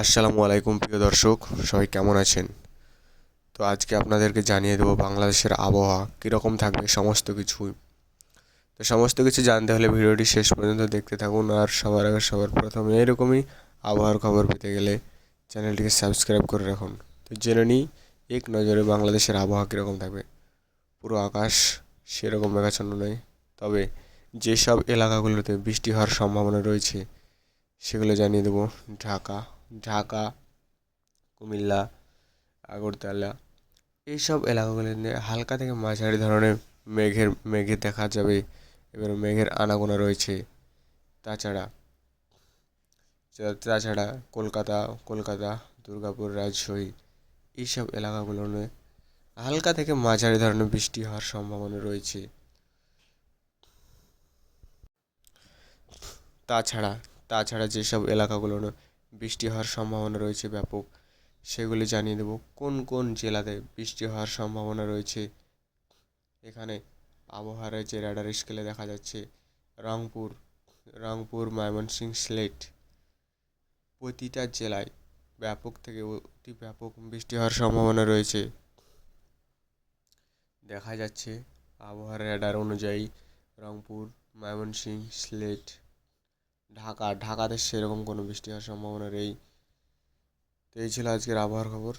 আসসালামু আলাইকুম প্রিয় দর্শক, সবাই কেমন আছেন? তো আজকে আপনাদেরকে জানিয়ে দেবো বাংলাদেশের আবহাওয়া কীরকম থাকবে সমস্ত কিছুই। তো সমস্ত কিছু জানতে হলে ভিডিওটি শেষ পর্যন্ত দেখতে থাকুন আর সবার আগে সবার প্রথমে এরকমই আবহাওয়ার খবর পেতে গেলে চ্যানেলটিকে সাবস্ক্রাইব করে রাখুন। তো জেনে নিই, এক নজরে বাংলাদেশের আবহাওয়া কীরকম থাকবে। পুরো আকাশ সেরকম মেঘাচ্ছন্ন নয়, তবে যেসব এলাকাগুলোতে বৃষ্টি হওয়ার সম্ভাবনা রয়েছে, সেগুলো জানিয়ে দেবো। ঢাকা ঢাকা, কুমিল্লা, আগরতলা, এইসব এলাকাগুলিতে হালকা থেকে মাঝারি ধরনের মেঘের, মেঘে দেখা যাবে। এবার মেঘের আনাগোনা রয়েছে। তাছাড়া তাছাড়া কলকাতা কলকাতা, দুর্গাপুর, রাজশাহী, এইসব এলাকাগুলোতে হালকা থেকে মাঝারি ধরনের বৃষ্টি হওয়ার সম্ভাবনা রয়েছে। তাছাড়া তাছাড়া যেসব এলাকাগুলো বৃষ্টি হওয়ার সম্ভাবনা রয়েছে ব্যাপক, সেগুলি জানিয়ে দেবো। কোন কোন জেলাতে বৃষ্টি হওয়ার সম্ভাবনা রয়েছে? এখানে আবহাওয়ার যে র্যাডার স্কেলে দেখা যাচ্ছে, রংপুর রংপুর, ময়মনসিংহ, সিলেট, প্রতিটা জেলায় ব্যাপক থেকে অতি ব্যাপক বৃষ্টি হওয়ার সম্ভাবনা রয়েছে। দেখা যাচ্ছে আবহাওয়ার র্যাডার অনুযায়ী রংপুর, ময়মনসিংহ, সিলেট ঢাকা ঢাকাতে সেরকম কোনো বৃষ্টি হওয়ার সম্ভাবনা নেই। তো এই ছিল আজকের আবহাওয়ার খবর।